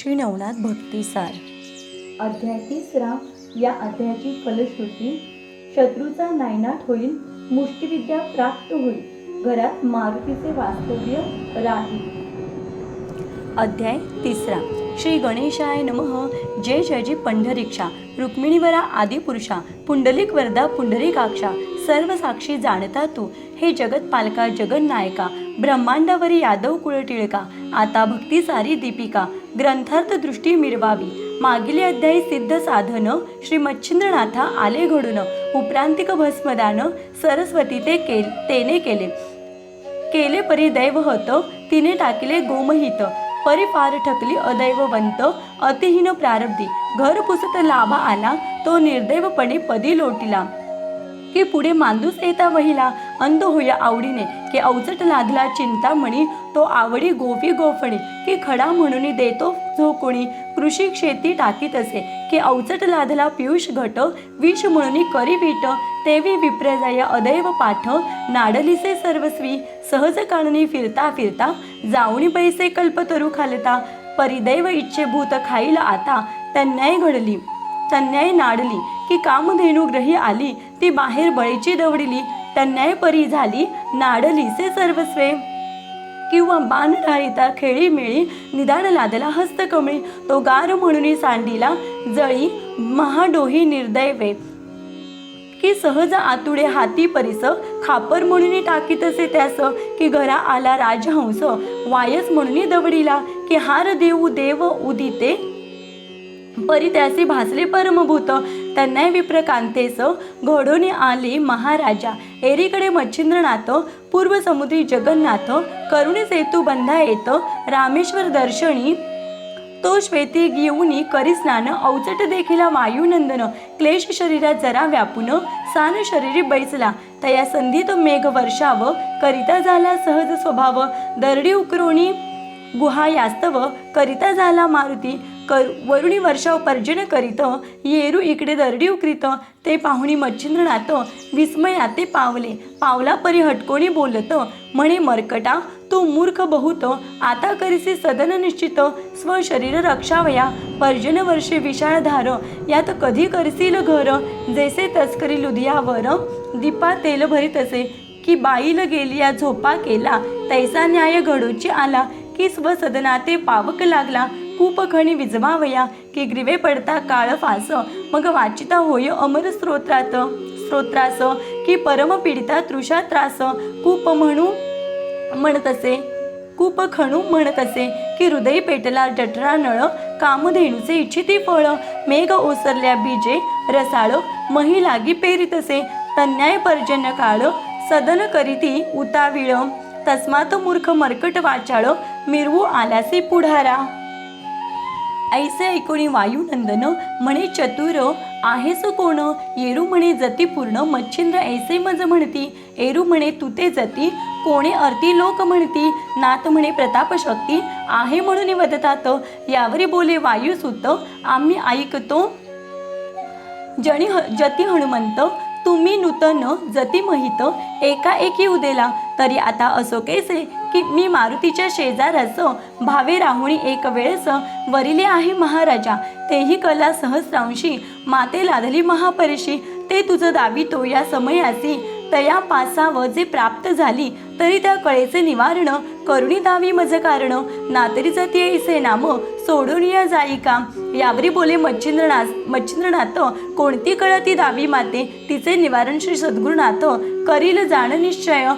श्री नवनाथ भक्तिसार अध्याय तिसरा या अध्यायाची फलश्रुती शत्रूचा नायनाट होईल मुष्टिविद्या प्राप्त होईल घरात मारुतीचे वास्तव्य राहील. अध्याय तिसरा श्री गणेशाय नमः जय जय जी पंढरीक्षा रुक्मिणीवरा आदिपुरुषा पुंडलिक वरदा पुंडरीकाक्षा सर्व साक्षी जाणता तू हे जगत पालका जगन्नायका ब्रह्मांडावरी यादव कुळ टिळका आता भक्ती सारी दीपिका ग्रंथार्थ दृष्टी मिरवावी मागील अध्यायी सिद्ध साधन श्री मच्छिंद्रनाथा आले घडून उपरांतिक भस्मदान सरस्वती ते केल तेने केले. केले परी दैव दैवहत तिने टाकले गोमहित. परी फार ठकली अदैववंत अतिहीन प्रारब्धी. घर पुसत लाभा आला तो निर्दैवपणे पदी लोटिला. की पुढे मांदूस येता वहिला अंध होया आवडीने. की अवचट लादला चिंतामणी तो आवडी गोपी गोफणी की खडा म्हणून देतो जो कोणी कृषी शेती टाकीत असे की अवचट लादला पियुष घट विष म्हणून करी वीट तेवी विप्रजाय अदैव पाठ नाडलीसे सर्वस्वी सहज काळणी फिरता फिरता जाऊनी पैसे कल्पतरू खालता परिदैव इच्छेभूत खाईल आता तन्याय घडली तन्याय नाडली की कामधेनू ग्रही आली ती बाहेर बळीची दवडली तन्याय परी झाली नाडलीसे सर्वस्वे. किंवा बाण ढाळीता खेळी मिळी निदान लादला हस्तकमळी. तो गार म्हणून सांडीला जळी महाडोही निर्दैवे की सहज आतुडे हाती परिस खापर म्हणून टाकीतसे त्यास की घरा आला राजहंस वायस म्हणून दवडीला की हार देऊ देव उदिते. परी त्यासी भासले परमभूत त्यांना विप्रकांतेस घडून आले महाराजा. एरीकडे मच्छिंद्रनाथ पूर्व समुद्री जगन्नाथ करुणी सेतू बंधा येत रामेश्वर दर्शनी तो श्वेती घेऊनी करी स्नान अवचट देखिला वायुनंदन क्लेश शरीरात जरा व्यापून सान शरीरी बैसला. तया संधीत मेघ वर्षाव करिता झाला सहज स्वभाव दरडी उकरोणी गुहा यास्तव करिता झाला मारुती. कर वरुणी वर्षाव पर्जन करीत येरू इकडे दरडी उकरीत ते पाहुणी मच्छिंद्रनाथ विस्मयाते पावले. पावला परी हटकोणी बोलत म्हणे मर्कटा तू मूर्ख बहुत आता करीसी सदन निश्चित स्वशरीर रक्षावया पर्जन वर्षे विशाळधार यात कधी करसील घर जैसे तस्करी लुधियावर दीपा तेल भरीत असे की बाईल गेली या झोपा केला तैसा न्याय घडूची आला की स्वसदनाते पावक लागला कूपखणी विजवावया की ग्रीवे पडता काळ फास. मग वाचिता होय अमर स्त्रोत्रात स्तोत्रास की परम पीडिता तृषा त्रास. कूप म्हणू म्हणत असे कूप खणू म्हणत असे की हृदय पेटला जठरा नळ. कामधेणूचे इच्छिती फळ. मेघ ओसरल्या बीजे रसाळ मही लागी पेरीत असे तन्याय पर्जन्य काळ सदन करीती उताविळ. तस्मात मूर्ख मर्कट वाचाळ मिरवू आलासी पुढारा. ऐसे ऐकोणी वायुनंदन म्हणे चतुर आहेस कोण? येरू म्हणे जती पूर्ण मच्छिंद्र ऐसे मज म्हणती एरू म्हणे तुते जती कोणे अर्ती लोक म्हणती नाथ म्हणे प्रताप शक्ती आहे म्हणून वदतात यावरी बोले वायुसुत आम्ही ऐकतो. जणी ह जती हनुमंत तुम्ही नूतन जती महित एका एकी उदेला तरी आता असो कैसे की मी मारुतीच्या शेजारच भावे राहुणी एक वेळेस वरिले आहे महाराजा. तेही कला सहस्रांशी माते लादली महापरिशी ते तुझं दावितो या समयासी. तया पासाव जे प्राप्त झाली तरी त्या कळेचे निवारण करुणी दावी मज कारण. नातरी ते ऐसे नाम सोडून या जाई का यावरी बोले मच्छिंद्रनाथ मच्छिंद्रनाथ कोणती कळ ती दावी माते? तिचे निवारण श्री सद्गुरुनाथ करील जाण निश्चय.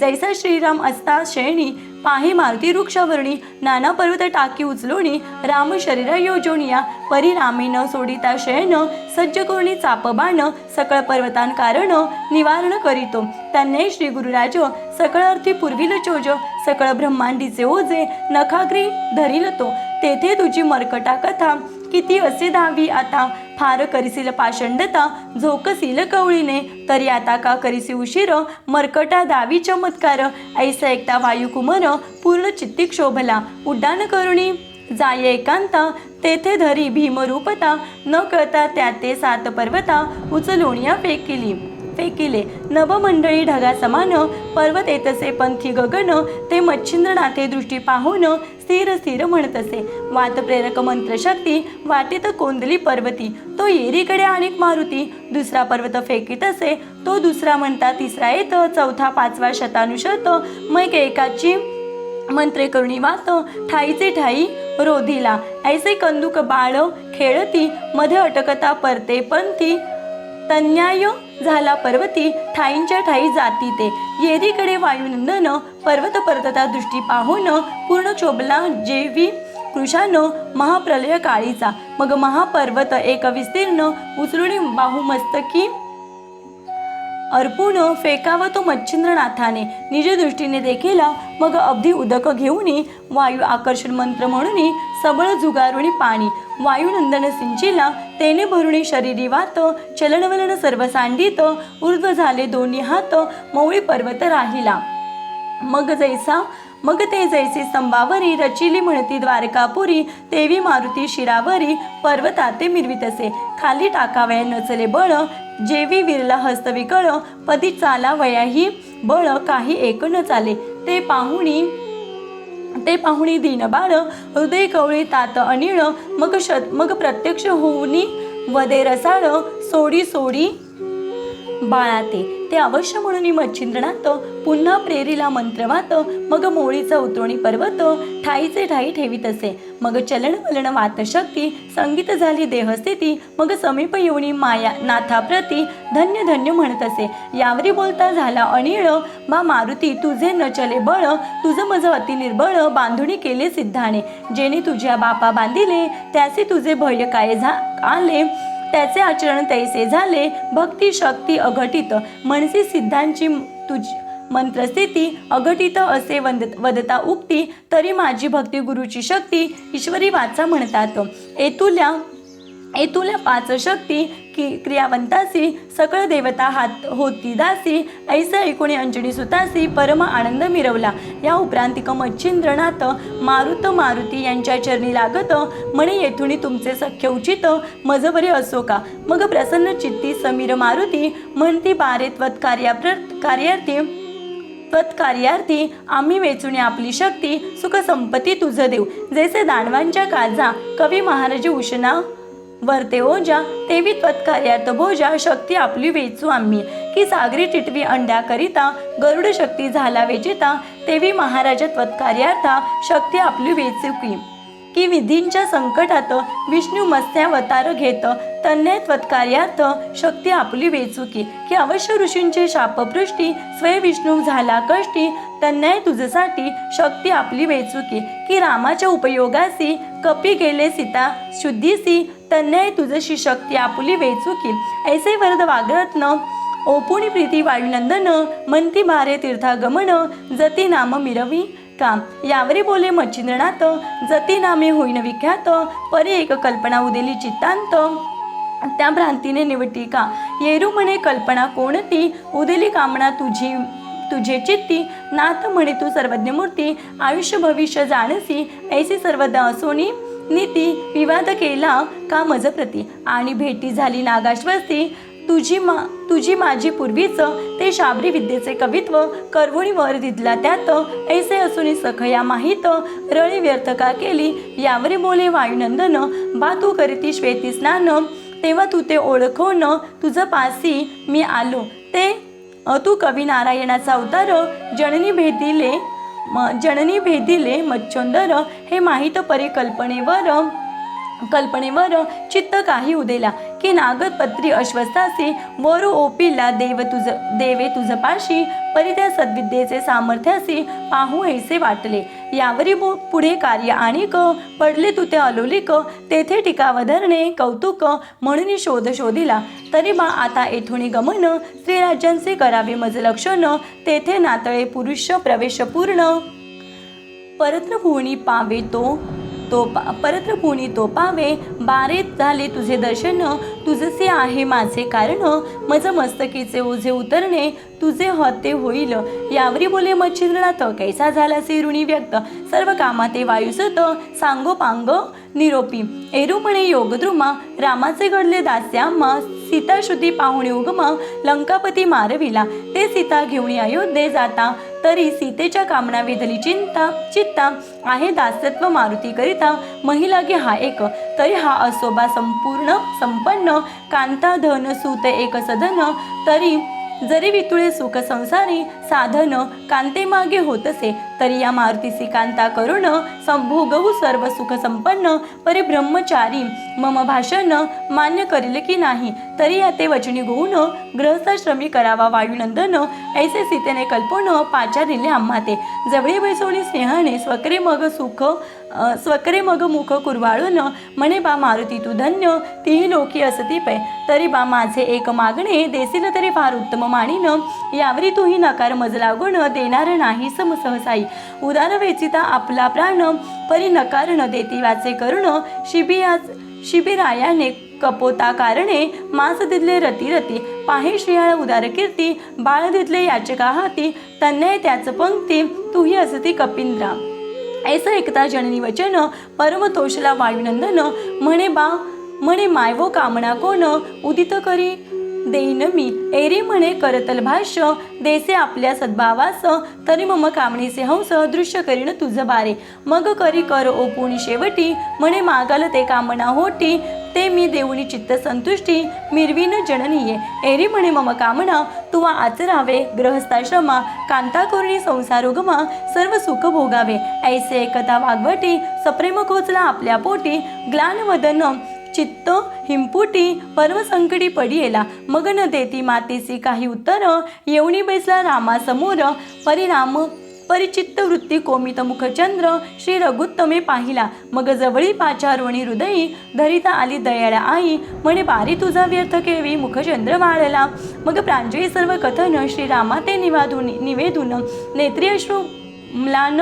जैसा श्रीराम असता शयनी पाही मारती वृक्षावरणी नाना पर्वत टाकी उचलोणी राम शरीर योजोनिया परिरामे न सोडिता शयन सज्ज कोणी चापबाण सकळ पर्वतान कारण निवारण करीतो. त्यांनी श्री गुरुराज सकळ अर्थी पूर्वील चोज सकळ ब्रह्मांडीचे ओझे नखाग्री धरील तो तेथे तुझी मर्कटा कथा किती असे दावी आता? फार करिसील पाषंडता झोकसील कवळीने. तरी आता का करिसी उशीर मर्कटा दावी चमत्कार. ऐसा एकता वायुकुमर पूर्ण चित्ती शोभला उड्डाण करुणी. जाय एकांता तेथे धरी भीमरूपता. न कळता त्या ते सात पर्वता उचलोणिया फेकिली. फेकिले नवमंडळी ढगा समान पर्वत येतसे पंथी गगन ते मच्छिंद्रनाथे दृष्टी पाहून स्थिर स्थिर म्हणत असे वातप्रेरक मंत्रशक्ती वाटेत कोंदली पर्वती. तो येरीकडे अनेक मारुती. दुसरा पर्वत फेकीत असे तो दुसरा म्हणता तिसरा येत. चौथा पाचवा शतानुशत. मैक एकाची मंत्रे करुणी वात. ठाईचे ठाई रोधीला. ऐसे कंदुक बाळ खेळती. मध्ये अटकता परते पंथी. तन्याय झाला पर्वती ठाईंच्या ठाई जाती ते. येरीकडे वायुनंदन पर्वत पर्वतता दृष्टी पाहून पूर्ण चोबला जेवी कृशानं महाप्रलय काळीचा. मग महापर्वत एक विस्तीर्ण उचलून बाहुमस्तकी अर्पून फेकावा तो मच्छिंद्रनाथाने. निज दृष्टीने देखील मग अगदी उदक घेऊन वायू आकर्षण मंत्र म्हणून सबळ जुगारुणी पाणी. वायुनंदन सिंचिला तेने भरुणे शरीरी वात चलनवलन सर्व सांडित ऊर्ध्व झाले दोन्ही हात मौळी पर्वत राहिला. मग जैसा मग ते जैसे स्तंभावरी रचिली म्हणती द्वारकापुरी तेवी मारुती शिरावरी पर्वताते मिरवित असे खाली टाकावया नचले बळ जेवी विरला हस्तविकळ पदी चाला वयाही बळ काही एक न चाले. ते पाहुणी ते पाहुणी दीनबाळ हृदय कवळी तात अनिळ मग शत मग प्रत्यक्ष होऊनी वदे रसाळ सोडी सोडी बाळाते. ते अवश्य म्हणून मच्छिंद्रनाथ पुन्हा प्रेरीला मंत्रवात मग मोळीचा उतरणी पर्वत ठाईचे ठाई ठेवीत असे. मग चलन वलन वातशक्ती संगीत झाली देहस्थिती मग समीप येऊनी माया नाथाप्रती धन्य धन्य म्हणत असे. यावरी बोलता झाला अनिळ बा मारुती तुझे न चले बळ तुझं मज अतिनिर्बळ बांधुणी केले सिद्धाने जेणे तुझ्या बापा बांधिले त्याचे तुझे भय काय झा आले. त्याचे आचरण तैसे झाले. भक्ती शक्ती अघटित. मनसी सिद्धांची तुझी मंत्रस्थिती अघटित असे वंद वदता उक्ती तरी माझी भक्ती गुरुची शक्ती ईश्वरी वाचा म्हणतात. एतुल्या एतुला पाच शक्ती की क्रियावंतासी सकळ देवता हात होती दासी ऐसा ऐकुणी अंजनी सुतासी परम आनंद मिरवला. या उपरांतिक मच्छिंद्रनाथ मारुत मारुती यांच्या चरणी लागत म्हणे येथुणी तुमचे सख्य उचित मजबरे असो का? मग प्रसन्न चित्ती समीर मारुती म्हणती बारे त्वत्कार्या कार्यार्थी त्वत्कार्यार्थी आम्ही वेचुने आपली शक्ती सुखसंपत्ती तुझं देऊ. जैसे दानवांच्या काजा कवी महाराज उषणा वरते ओजा तेवी त्वत्कार्यार्थ भोजा शक्ती आपली वेचू आम्ही. की सागरी टिटवी अंड्याकरिता गरुड शक्ती झाला वेचिता तेवी महाराजा त्वत्कार्यार्था शक्ती आपली वेचू की. की विधींच्या संकटात विष्णू मत्स्यावतार घेत तन्य त्वत्कार्यार्थ शक्ती आपली वेचुकी की. अवश्य ऋषींचे शापपृष्टी स्वय विष्णू झाला कष्टी तन्याय तुझसाठी शक्ती आपली वेचुकी की. रामाच्या उपयोगासी कपी गेले सीता शुद्धीसी तन्याय तुझशी शक्ती आपुली वेचुकी ऐसे वरद वागरत्न ओपुणी प्रीती वायुनंदन मंती भारे तीर्थागमन जती नाम मिरवी. का यावरी बोले मच्छिंद्रनाथ जती नामे होईन विख्यात परी एक कल्पना उदेली चित्तांत. त्या भ्रांतीने निवटी का? येरू म्हणे कल्पना कोणती? उदेली कामना तुझी तुझे चित्ती. नाथ म्हणे तू सर्वज्ञ मूर्ती आयुष्य भविष्य जाणसी. ऐसी सर्वदा असोनी नीती विवाद केला का मज प्रती आणि भेटी झाली नागाश्वस्ती. तुझी मा तुझी माझी पूर्वीच ते शाबरी विद्येचे कवित्व करवणीवर दिदला त्यात ऐसे असून सखया माहीत रळी व्यर्थ का केली? यावरी बोले वायुनंदन बा तू करती श्वेती स्नान. तेव्हा तू ते ओळखवण तुझं पासी मी आलो. ते तू कवी नारायणाचा अवतार जननी भेटीले म जननी भेदिले मच्छोंदर हे माहीत परिकल्पनेवर कल्पनेवर चित्त काही उदेला. की नागपत्री अश्वस्थासी वर ओपिला देव तुझ देवे तुझ पाशी परी सद्विद्येचे सामर्थ्यासी पाहू ऐसे वाटले. यावरी पुढे कार्य आणि क पडले तू ते अलोलिक तेथे टिकाव धरणे कौतुक म्हणून शोध शोधिला. तरी बा आता येथून गमन श्रीराज्यांचे करावे मज लक्षण तेथे नातळे पुरुष प्रवेश पूर्ण. परत्र भुवनी पावे तो तो पा परत्र कोणी तो पावे बारेत झाले तुझे दर्शन तुझसे आहे माझे कारण. मज मस्तकीचे ओझे उतरणे तुझे हते होईल. यावरी बोले मच्छिंद्रनाथ कैसा झाला से ऋणी व्यक्त? सर्व कामाते वायुसत सांगो पांग निरोपी. एरू म्हणे योगद्रुमा रामाचे घडले दास्याम्मा सीताश्रुती पाहुणे उगम लंकापती मारविला. ते सीता घेऊन अयोध्ये जाता. तरी सीतेच्या कामना वेधली चिंता चित्ता आहे दासत्व मारुती करिता. महिलागे हा एक. तरी हा असोबा संपूर्ण संपन्न कांता धन सूत एक सधन. तरी जरी वितुळे सुख संसारी साधन कांते मागे होतसे. तरी या मारुतीसी कांता करुण संभोगहू सर्व सुख संपन्न ब्रह्मचारी मम भाषण मान्य करील की नाही? तरी या ते वचनी गोऊन ग्रहस्थाश्रमी करावा वायुनंदन ऐसे सीतेने कल्पन पाचारिले आम्हा ते जवळी बैसवणी स्नेहाने स्वकरे मग सुख स्वकरे मग मुख कुरवाळून म्हणे बा मारुती तू धन्य तीही लोकी असती पै. तरी बा माझे एक मागणे देसील तरी फार उत्तम माणीन यावरी तूही नकार मज लागून देणार नाही सम सहसाई. उदार वेचिता आपला प्राण परी नकार न देती वाचे करुण शिबिया शिबिरायाने कपोता कारणे मास दिदले रती रती पाहे श्रियाळ उदार कीर्ती बाळ दिदले याचका हाती तन्याय त्याच पंक्ती तूही असती कपिंद्रा. ऐस एकता जननी वचन परम तोषला वायुनंदन म्हणे बा म्हणे मायवो कामना कोण उदित करी देईन मी एरी म्हणे करतल भाष्य देसे आपल्या सद्भावास तरी मम कामणीचे हंस दृश्य करीन तुझ बारे. मग करी कर ओपुणी शेवटी म्हणे मागाल ते कामना होटी ते मी देऊनी चित्त संतुष्टी मिरवीन जननीये. एरी म्हणे मम कामना तुवा आचरावे ग्रहस्थाश्रमा कांता करुणी संसारोगमा सर्व सुख भोगावे. ऐसे एकता वागवटी सप्रेम खोचला आपल्या पोटी ग्लान वदन चित्त हिंपुटी पर्व संकटी पडियेला मगन देती मातेसी काही उत्तर येवणी बैसला रामासमोर परिणाम परिचित्त वृत्ती कोमित मुखचंद्र श्री रघुत्तमे पाहिला मग जवळी पाचारोणी हृदयी धरिता आली दयाळा आई म्हणे बारी तुझा व्यर्थ केवी मुखचंद्र वाळला मग प्रांजळी सर्व कथन श्रीरामा ते निवाधून निवेदून नेत्रियश्रू म्लान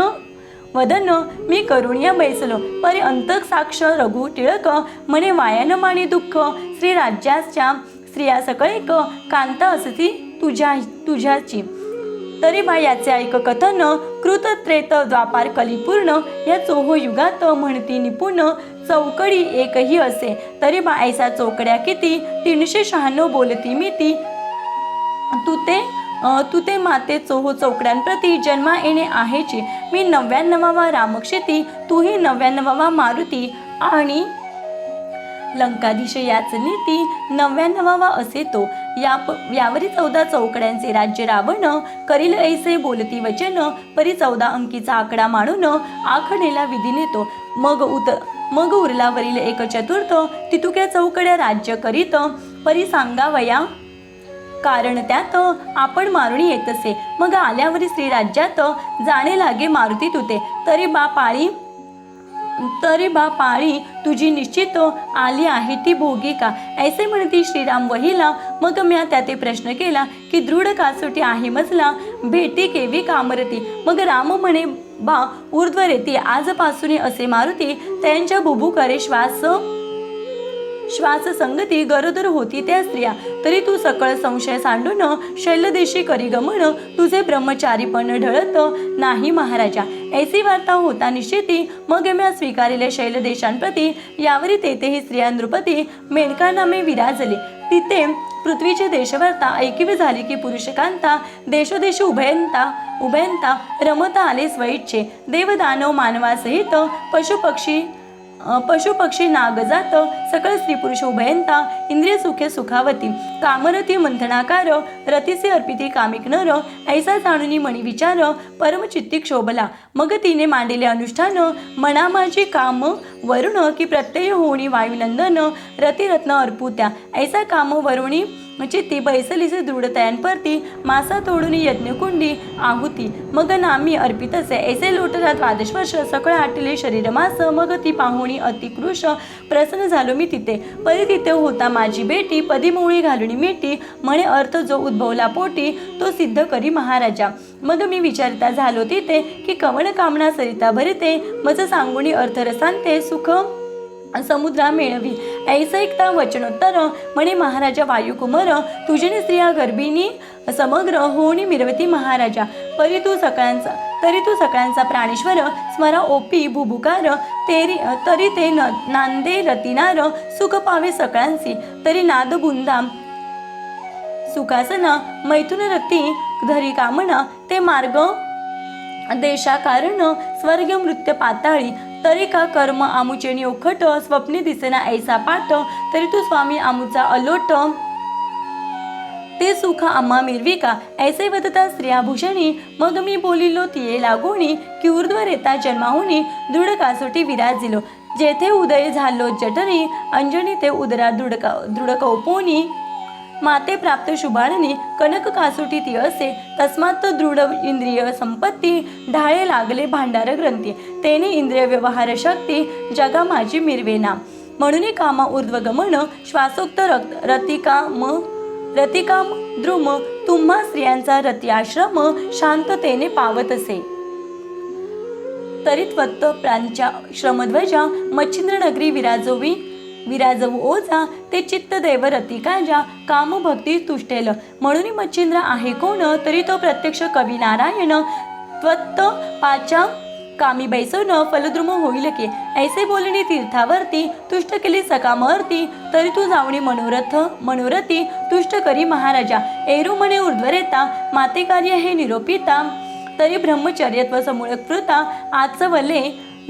वदन मी करुणिया बैसलो. परी अंतक साक्ष रघु टिळक म्हणे वायान माने दुःख श्री राज्याच्या स्त्रिया सकळेक कांता असती तुझ्या तुझ्याची. तरी बा याचे ऐक कथन कृत त्रेत द्वापार कलिपूर्ण या चोहो युगात म्हणती निपुण चौकडी एकही असे. तरी बा ऐसा चौकड्या किती तीनशे शहाण्णव बोलती मी ती तू ते तुते ते माते चोहो चौकड्यांप्रती जन्मा येणे आहेची. मी नव्याण्णवावा रामक्षेती तूही नव्याण्णवावा मारुती. आणि लंकाधीश याच नीती नव्याण्णवावा असे तो. या प यावरी चौदा चौकड्यांचे राज्य रावण करील ऐसे बोलती वचन परी चौदा अंकीचा आकडा मांडून आखणेला विधी नेतो. मग उत मग उरलावरील एक चतुर्थ तितुक्या चौकड्या राज्य करीत परी सांगावया कारण त्यात आपण मारुणी येत असे. मग आल्यावरी श्रीराज्यात जाणे लागे मारुती तुते. तरी बा पाळी तरी बा पाळी तुझी निश्चित आली आहे ती भोगी का? ऐसे म्हणती श्रीराम वहिला. मग म्या त्याते प्रश्न केला की दृढ कासोटी आहे मजला भेटी केवी कामरती. मग राम म्हणे बा ऊर्ध्व रेती आजपासून असे मारुती त्यांच्या बुबू करे श्वास श्वास संगती गरोदर होती त्या स्त्रिया. तरी तू सकळ संशय सांडून शैलदेशी करी गमन तुझे ब्रह्मचारीपण ढळत नाही महाराजा. ऐसी वार्ता होता निश्चिती. मग म्या स्वीकारिले शैलदेशांप्रती. यावरी तेथेही स्त्रिया नृपती. मेनका नामे विराजले. तिथे पृथ्वीची देशवार्ता ऐकिवी झाली की पुरुषकांता देशोदेश उभयंता उभयंता रमता आले स्वैच्छे देवदानव मानवासहित पशुपक्षी पशुपक्षी नाग जात सकळ स्त्री पुरुष उभयंता इंद्रिय सुखे सुखावती कामरती मंथनाकार रतीसे अर्पिती कामिक नर ऐसा जाणुनी मणी विचार परमचित्ती क्षोभला. मग तिने मांडलेले अनुष्ठान मना माझी काम वरुण की प्रत्यय होणी वायुनंदन रतिरत्न अर्पुत्या. ऐसा काम वरुणी चित्ती बैसलीचे दृढतयांपरती मासा तोडून यज्ञकुंडी आहुती. मग नामी अर्पितसे ऐसे लोटला द्वादश सकळ आटले शरीर मास मग ती पाहुणी अतिकृश प्रसन्न झालो मी तिथे. परी तिथे होता माझी बेटी पदी मुळी घालून मेटी म्हणे अर्थ जो उद्भवला पोटी तो सिद्ध करी महाराजा. मग मी विचारता झालो तिथे की कवण कामना सरिता भरते मज सांगुणी अर्थरसांते सुख समुद्रा मेळवी. ऐसा ऐकता वचनोत्तर म्हणे महाराजा वायुकुमार तुझे स्त्रिया गर्भिणी समग्र होणी मिरवती महाराजा. परी तू सगळ्यांचा तरी तू सगळ्यांचा प्राणेश्वर स्मरा ओपी भुभुकार तेरी तरी ते न नांदे रतिनार सुख पावे सगळ्यांसी तरी नाद बुंदाम सुखासन मैथुन रती धरी कामना ते मार्ग देशा कारण स्वर्ग मृत्य पाताळी तरी का कर्म आमुचे निओखट स्वप्ने दिसेना ऐसा पाठ तरी तू स्वामी आमुचा अलोट. ते सुख आम्हा मिरविका ऐसे वदता स्त्रियाभूषणी मग मी बोलिलो तिये लागोणी की ऊर्ध्व रेता जन्माहुनी दृढ कासोटी विराजिलो जेथे उदय झालो जठरी अंजनी ते उदरा दृढ दृढ कौपोनी. माते प्राप्त शुभारणी कनक कासोटी ती असे तस्मात दृढ इंद्रिय संपत्ती ढाळे लागले भांडार ग्रंथी तेने इंद्रिय व्यवहार शक्ती जगा माझी मिरवेना म्हणून कामा ऊर्ध्वगमन श्वासोक्त रक्त रतिकाम रतिकाम द्रुम तुम्हा स्त्रियांचा रती आश्रम शांततेने पावत असे तरित्वत्त प्रांच्या श्रमध्वजा मच्छिंद्रनगरी विराजोवी विराजवू ओझा ते चित्त देव रतिकाजा काम भक्ती तुष्टेल. म्हणून मच्छिंद्र आहे कोण? तरी तो प्रत्यक्ष कवी नारायण त्वत्त पाचा कामी बैसवण फलद्रुम होईल की. ऐसे बोलणी तीर्थावरती तुष्ट केली सकामर्ती तरी तू जावणी मनोरथ मनोरथी तुष्ट करी महाराजा. एरू म्हणे ऊर्ध्वरेता माते कार्य हे निरोपिता तरी ब्रह्मचर्यत्व समूळ कृता आचवले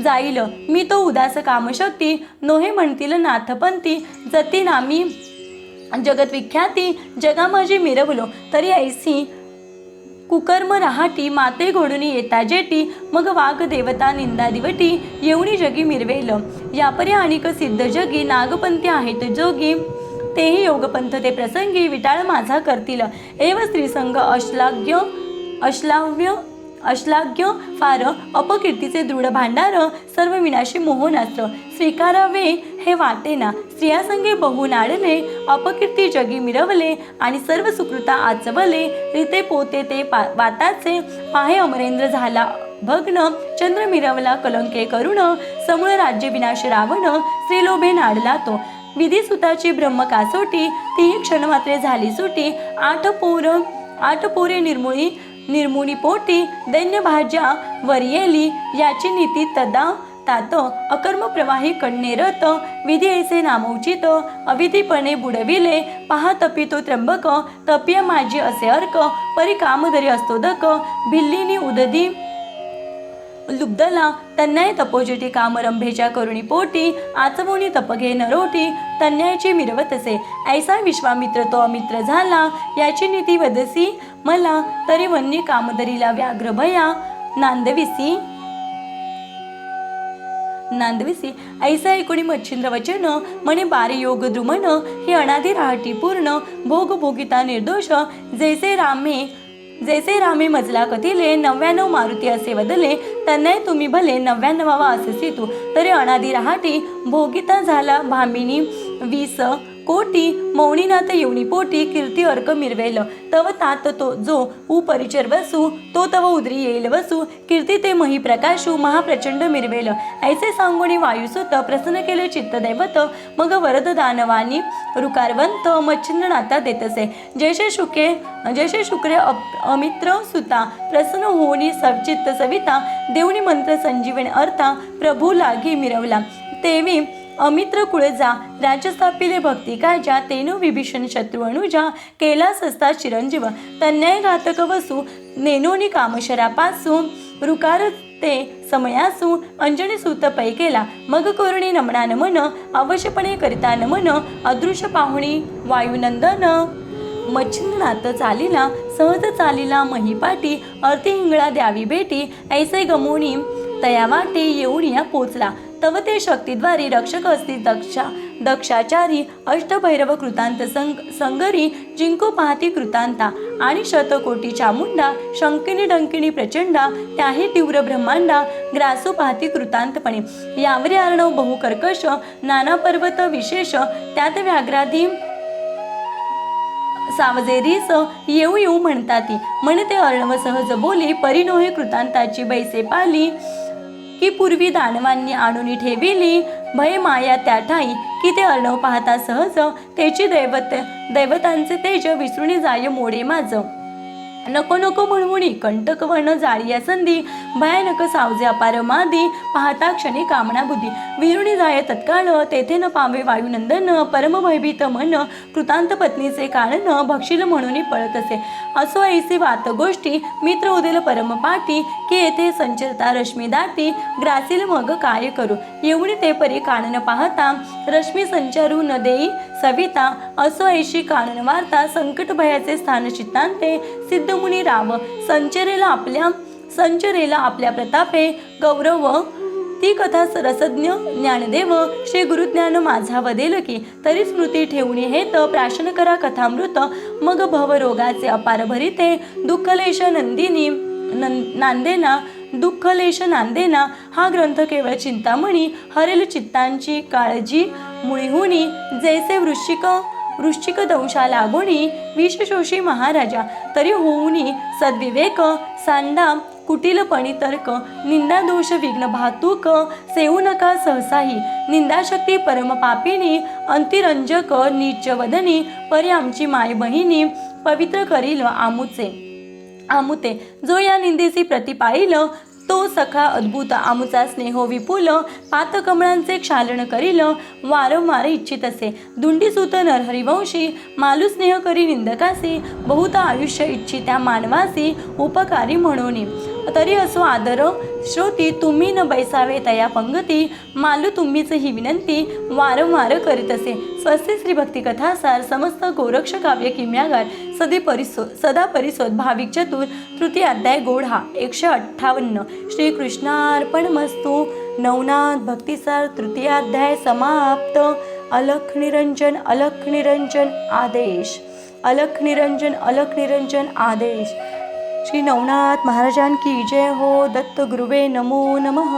जाईल. मी तो उदास कामशक्ती नोहे म्हणतील नाथपंथी जती नामी जगत विख्याती जगा माझी मिरवलो तरी ऐसी कुकर्म रहाटी माते घोडून येता जेटी मग वाघ देवता निंदा दिवटी येऊनी जगी मिरवेल. यापरी आणिक सिद्ध जगी नागपंथी आहेत जोगी तेही योगपंथ ते प्रसंगी विटाळ माझा करतील. एव स्त्रीसंग अश्लाघ्य अश्लाव्य अश्लाघ्य फार अपकीर्तीचे दृढ भांडार सर्व विनाशी मोहनास्त्र. स्वीकारावे हे वाटेना. स्त्रियासंगे बहु नाडले अपकीर्ती जगी मिरवले आणि सर्व सुकृता आचवले. रिते पोते ते पा वाताचे. पाहे अमरेंद्र झाला भग्न चंद्र मिरवला कलंके करुण. समूळ राज्य विनाश रावण स्त्रीलोभे नाडला तो. विधी सुताची ब्रह्म कासोटी तीही क्षणमात्रे झाली सुटी. आठ पोर आठ पोरे निर्मुळी निर्मुनी पोटी दैन्य भाज्या वरियेली याची नीती तदा तात अकर्म प्रवाही कण्णेरत विधी ऐसे नामोचित अविधीपणे बुडविले पहा तपितो त्र्यंबक तपिय माझी असे अर्क परी कामधरी असतो दक भिल्लीनी उददी लुब्धला तन्याय तपोजिटी कामरंभेच्या करुणी पोटी आचवणी तपघे नरोटी तन्यायची मिरवत असे. ऐसा विश्वामित्र तो अमित्र झाला याची नीती वदसी. मला तरी वन्य कामदरीला व्याघ्र भया. नांदविसी. नांदविसी. ऐसा ऐकुणी मच्छिंद्र वचन म्हणे बारी योग द्रुमन ही अनादि राहटी पूर्ण भोग भोगिता निर्दोष. जैसे रामे जैसे रामे मजला कथिले नव्याण्णव मारुती असे बदले त्यांनाही तुम्ही भले नव्याण्णवावा असे तू तरी अनादी रहाटी भोगिता झाला भामिनी वीस कोटी मौनीनाथ येऊनी पोटी कीर्ती अर्क मिरवेल. तव तात तो जो उपरिचर वसू तो तव उदरी येईल वसू कीर्ती ते मही प्रकाशू महाप्रचंड मिरवेल. ऐसे सांगोणी वायुसुत प्रसन्न केले चित्तदैवत मग वरद दानवानी रुकारवंत मच्छिंद्रनाथा देतसे. जैसे शुके जैसे शुक्रे अमित्र सुता प्रसन्न होणी सचित्त सविता. देवणी मंत्र संजीवन अर्था प्रभू लागी मिरवला. तेवी अमित्र कुळजा राजस्थापिले भक्ती काजा तेनु विभीषण शत्रू अनुजा केला सस्ता चिरंजीव तन्याय घातक वसू नेनोनी कामशरापासू रुकार ते समयासू अंजनी सूत पै केला मग करुणी नमना नमन अवश्यपणे करिता नमन अदृश्य पाहुणी वायुनंदन. मच्छिंद्रनाथ चालीला सहज चालीला महिपाटी अर्थी हिंगळा द्यावी भेटी ऐसे गमोणी तया वाटे येऊन या पोचला. तव ते शक्तीद्वारे रक्षक असती दक्षा दक्षाचारी अष्टभैरव कृतांत संग संगरी जिंको पाहती कृतांता आणि शतकोटी चामुंडा शंकिनी डंकिनी प्रचंडा त्याही तीव्र ब्रह्मांडा ग्रासो पाहती कृतांतपणे. यावरी अर्णव बहु कर्कश नाना पर्वत विशेष त्यात व्याघ्राधी सावजेरीस येऊ येऊ म्हणताती. म्हणते अर्णव सहज बोली परिनोहे कृतांताची बैसे पाली. की पूर्वी दानवांनी आणून ठेविली भय माया त्या ठाई की ते अलव पाहता सहज त्याची दैवत दैवतांचे तेज विसरून जाय मोडे माझ. नको नको म्हणमुणी कंटक वर्ण जाळी संधी भयानक सावजे अपार मादी. पाहता क्षणी कामना बुद्धी. विरुणी जाय तत्काळ तेथे न पावे वायुनंदन परमभयभीत मन कृतांत पत्नीचे कारण भक्षील म्हणून पळत असे. असो ऐसी वात गोष्टी मित्र उदेल परम पाटी की येथे संचरता रश्मी दाटी ग्रासील मग काय करू? एवढी ते परी कानन पाहता रश्मी संचारू न देई सविता. असो ऐशी कानन वार्ता संकट भयाचे स्थान चित्तांते सिद्धमुनी राव संचरेला आपल्या संचरेला आपल्या प्रतापे गौरव ती कथा रसज्ञ ज्ञानदेव श्री गुरुज्ञान माझा वदेल की तरी स्मृती ठेवणी हे तर प्राशन करा कथामृत मग भवरोगाचे अपार भरिते दुःखलेश नंदिनी नं नांदेना दुःखलेश नांदेना हा ग्रंथ केवळ चिंतामणी हरेल चित्तांची काळजी मुळीहुनी जैसे वृश्चिक वृश्चिक दंशा लागोणी विषशोषी महाराजा तरी होऊनी सद्विवेक सांडा कुटिलपणी तर्क निंदा दोष विघ्न भातुक सेऊ नका सहसाही निंदाशक्ती परम पापिनी अंतिरंजक नीच वदनी परी आमची माय बहिणी पवित्र करील आमुचे. आमुते जो या निंदेसी प्रतिपाईल तो सखा अद्भुत आमुचा स्नेह विपुल पातकमळांचे क्षालन करील वारंवार इच्छित असे दुंडीसुत नरहरिवंशी मालुस्नेह करी निंदकासी बहुत आयुष्य इच्छित्या मानवासी उपकारी म्हणून. तरी असो आदर श्रोती तुम्ही न बैसावे तया पंगती मालू तुम्हीच ही विनंती वारंवार करीत असे. स्वस्त श्री भक्ती कथासार समस्त गोरक्ष काव्य किम्यागार सदी परिसो सदा परिसोद भाविक चतुर तृतीय अध्याय गोड हा एकशे अठ्ठावन्न. श्रीकृष्णार्पण मस्तू नवनाथ भक्तिसार तृतीय अध्याय समाप्त. अलख निरंजन अलख निरंजन आदेश. अलख निरंजन अलख निरंजन आदेश. श्री नवनाथ महाराजांकी जय हो दत्त गुरुवे नमो नमः।